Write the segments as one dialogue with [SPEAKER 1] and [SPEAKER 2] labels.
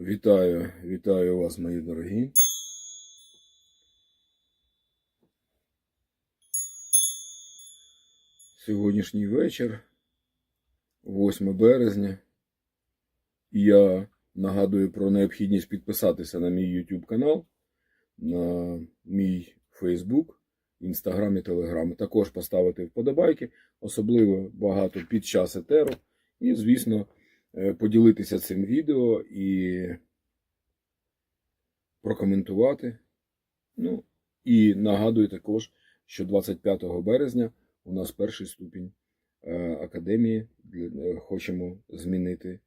[SPEAKER 1] Вітаю, вітаю вас, мої дорогі. Сьогоднішній вечір, 8 березня. Я нагадую про необхідність підписатися на мій YouTube канал, на мій Facebook, Instagram і Telegram. Також поставити вподобайки, особливо багато під час етеру. І, звісно, поділитися цим відео і прокоментувати. Ну, і нагадую також, що 25 березня у нас перший ступінь е, академії. Е, Хочемо змінити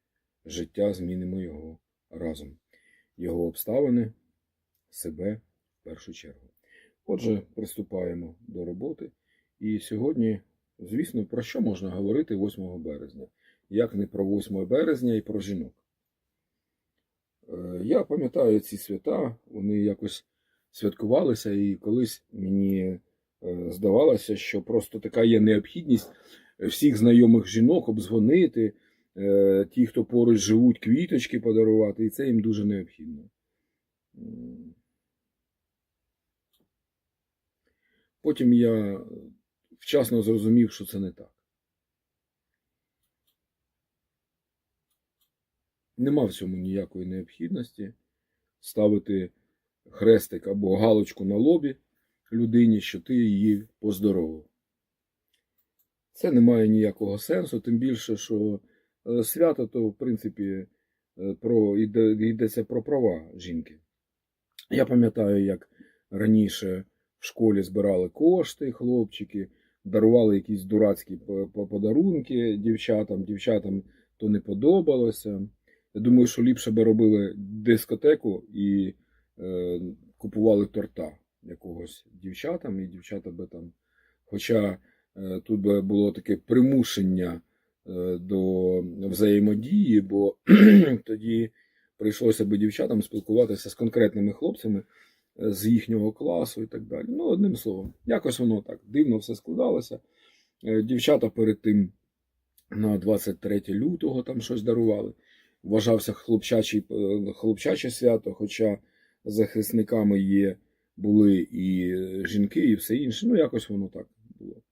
[SPEAKER 1] життя, змінимо його разом. Його обставини, себе в першу чергу. Отже, приступаємо до роботи. І сьогодні, звісно, про що можна говорити 8 березня? Як не про 8 березня і про жінок. Е, Я пам'ятаю ці свята, вони якось святкувалися, і колись мені е, здавалося, що просто така є необхідність всіх знайомих жінок обдзвонити, е, ті, хто поруч живуть, квіточки подарувати, і це їм дуже необхідно. Потім я вчасно зрозумів, що це не так. Нема в цьому ніякої необхідності ставити хрестик або галочку на лобі людині, що ти її поздоровив. Це не має ніякого сенсу, тим більше, що е, свято то, в принципі, е, про, йде, йдеться про права жінки. Я пам'ятаю, як раніше в школі збирали кошти, хлопчики, дарували якісь дурацькі по- по- подарунки дівчатам, дівчатам то не подобалося. Я думаю, що ліпше би робили дискотеку і е, купували торта якогось дівчатам, і дівчата би там. Хоча е, тут би було таке примушення е, до взаємодії, бо тоді прийшлося би дівчатам спілкуватися з конкретними хлопцями е, з їхнього класу і так далі. Ну, одним словом, якось воно так дивно все складалося. Е, Дівчата перед тим на 23 лютого там щось дарували вважався хлопчачий, е, хлопчаче свято, хоча захисниками є були і жінки, і все інше. Ну, якось воно так було.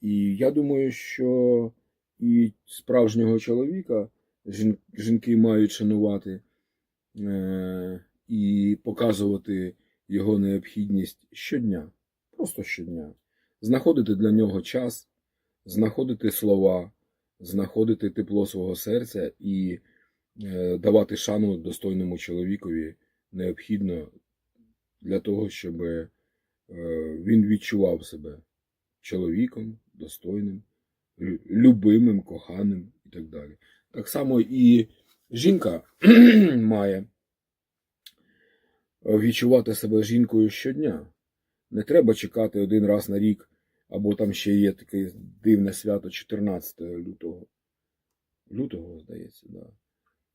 [SPEAKER 1] І я думаю, що і справжнього чоловіка жін- жінки мають шанувати е- і показувати його необхідність щодня, просто щодня. Знаходити для нього час, знаходити слова, знаходити тепло свого серця і е, давати шану достойному чоловікові необхідно для того, щоб е, він відчував себе чоловіком, достойним, любимим, коханим і так далі. Так само і жінка має відчувати себе жінкою щодня. Не треба чекати один раз на рік, або там ще є таке дивне свято 14 лютого. Лютого, здається, да.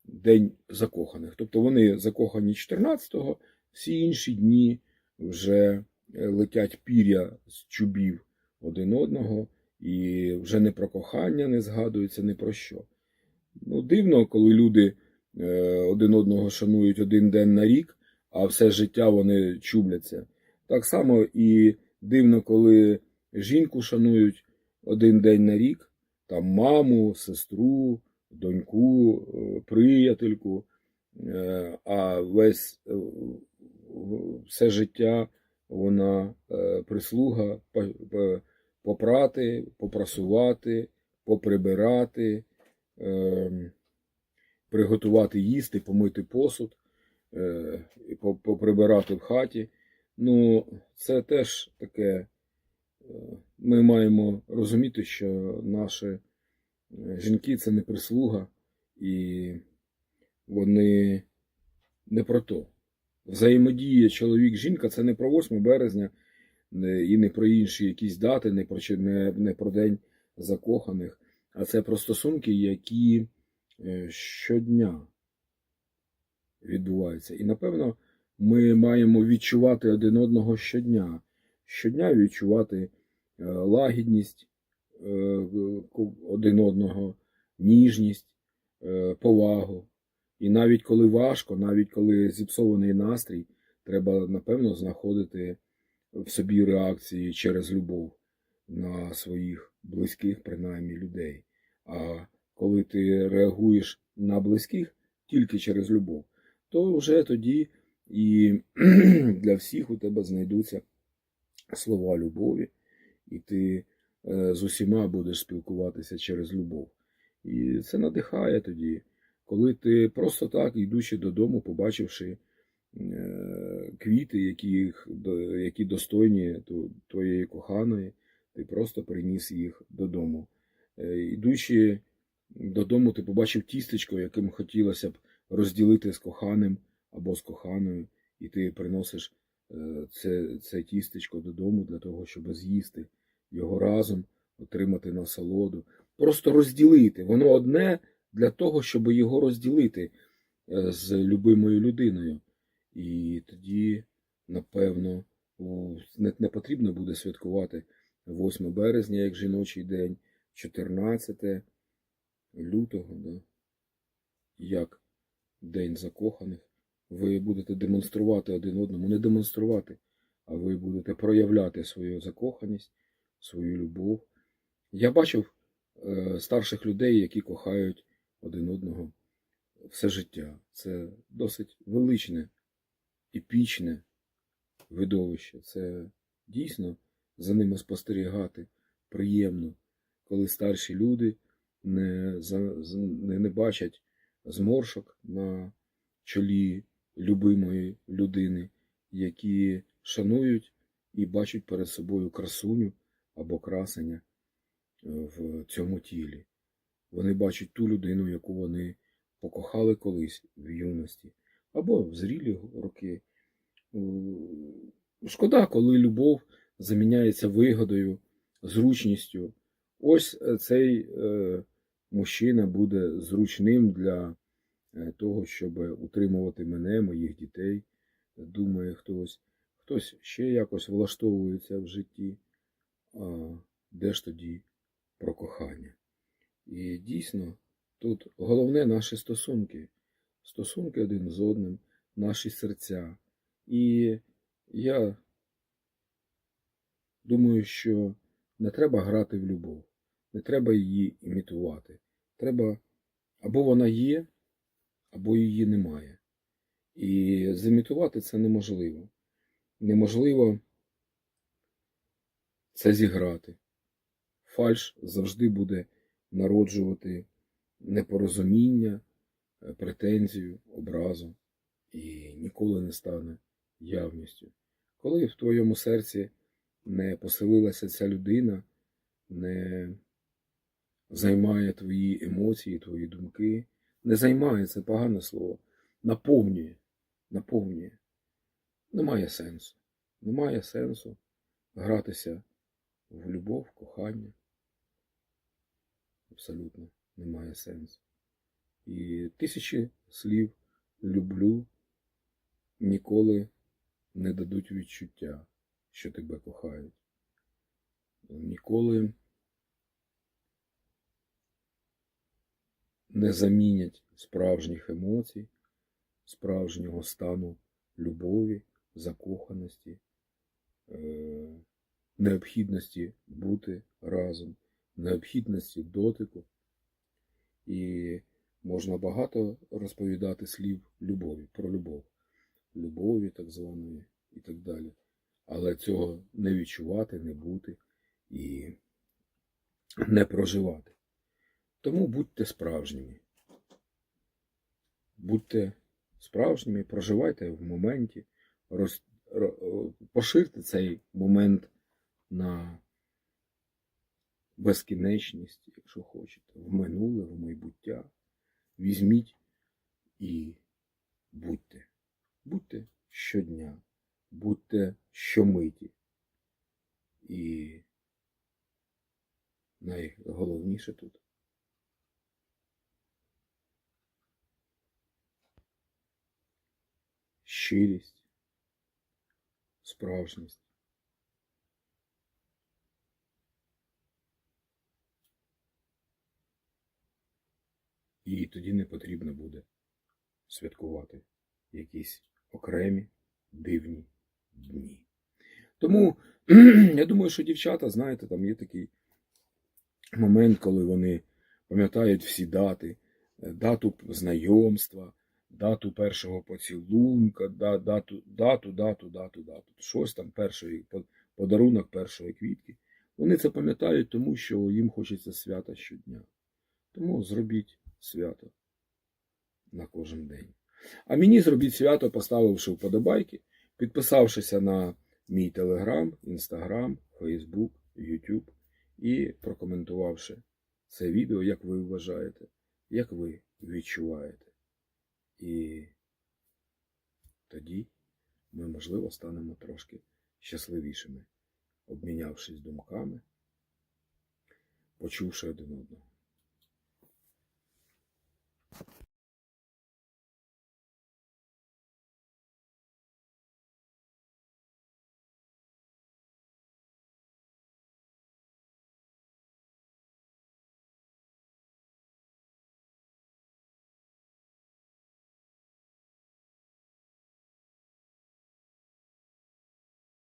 [SPEAKER 1] День закоханих. Тобто вони закохані 14-го, всі інші дні вже е, летять пір'я з чубів один одного, і вже не про кохання не згадується, ні про що. Ну, дивно, коли люди е, один одного шанують один день на рік, а все життя вони чубляться. Так само і дивно, коли жінку шанують один день на рік, там маму, сестру, доньку, е, приятельку, е, а весь е, все життя вона прислуга по- по- попрати, попрасувати, поприбирати, приготувати їсти, помити посуд, поприбирати в хаті. Ну, це теж таке. Ми маємо розуміти, що наші е, жінки це не прислуга, і вони не про то. Взаємодія чоловік-жінка це не про 8 березня і не про інші якісь дати, не про, не, не про День закоханих, а це про стосунки, які е, щодня відбуваються. І напевно ми маємо відчувати один одного щодня. Щодня відчувати лагідність е, один одного, ніжність, е, повагу, І навіть коли важко, навіть коли зіпсований настрій, треба, напевно, знаходити в собі реакції через любов на своїх близьких, принаймні, людей. А коли ти реагуєш на близьких тільки через любов, то вже тоді і для всіх у тебе знайдуться слова любові, і ти е, з усіма будеш спілкуватися через любов. І це надихає тоді, коли ти просто так, йдучи додому, побачивши е, квіти, які, які достойні твоєї коханої, ти просто приніс їх додому. Е, Йдучи додому, ти побачив тістечко, яким хотілося б розділити з коханим або з коханою, і ти приносиш це, це тістечко додому для того, щоб з'їсти його разом, отримати насолоду. Просто розділити. Воно одне для того, щоб його розділити е, з любимою людиною. І тоді, напевно, не, не потрібно буде святкувати 8 березня, як жіночий день, 14 лютого, да? як День закоханих. Ви будете демонструвати один одному, не демонструвати, а ви будете проявляти свою закоханість, свою любов. Я бачив е, старших людей, які кохають один одного все життя. Це досить величне, епічне видовище. Це дійсно за ними спостерігати приємно, коли старші люди не, не, не бачать зморшок на чолі любимої людини, які шанують і бачать перед собою красуню або красення е, в цьому тілі. Вони бачать ту людину, яку вони покохали колись в юності, або в зрілі роки. Шкода, коли любов заміняється вигодою, зручністю. Ось е, цей е, мужчина буде зручним для е, того, щоб утримувати мене, моїх дітей, думає хтось. Хтось ще якось влаштовується в житті. А де ж тоді про кохання? І дійсно, тут головне наші стосунки, стосунки один з одним, наші серця. І я думаю, що не треба грати в любов, не треба її імітувати. Треба або вона є, або її немає. І зімітувати це неможливо. Неможливо це зіграти. Фальш завжди буде народжувати непорозуміння, е, претензію, образу і ніколи не стане явністю. Коли в твоєму серці не поселилася ця людина, не займає твої емоції, твої думки, не займає це погане слово, наповнює, наповнює. Немає сенсу. Немає сенсу гратися в любов, кохання. Абсолютно немає сенсу. І тисячі слів люблю ніколи не дадуть відчуття, що тебе кохають. Ніколи не замінять справжніх емоцій, справжнього стану любові, закоханості, е, необхідності бути разом, необхідності дотику. І можна багато розповідати слів любові, про любов, любові так званої і так далі. Але цього не відчувати, не бути і не проживати. Тому будьте справжніми. Будьте справжніми, проживайте в моменті, роз, поширте цей момент на безкінечність, якщо хочете, в минуле, в майбуття. Візьміть і будьте. Будьте щодня, будьте щомиті. І найголовніше тут щирість, справжність. І тоді не потрібно буде святкувати якісь окремі дивні дні. Тому я думаю, що дівчата, знаєте, там є такий момент, коли вони пам'ятають всі дати, е, дату знайомства, дату першого поцілунка, да- дату, дату, дату, дату, дату. Щось там першої подарунок першої квітки. Вони це пам'ятають, тому що їм хочеться свята щодня. Тому зробіть свято на кожен день. А мені зробіть свято, поставивши вподобайки, підписавшися на мій Телеграм, Інстаграм, Фейсбук, Ютуб і прокоментувавши це відео, як ви вважаєте, як ви відчуваєте. І тоді ми, можливо, станемо трошки щасливішими, обмінявшись думками, почувши один одного.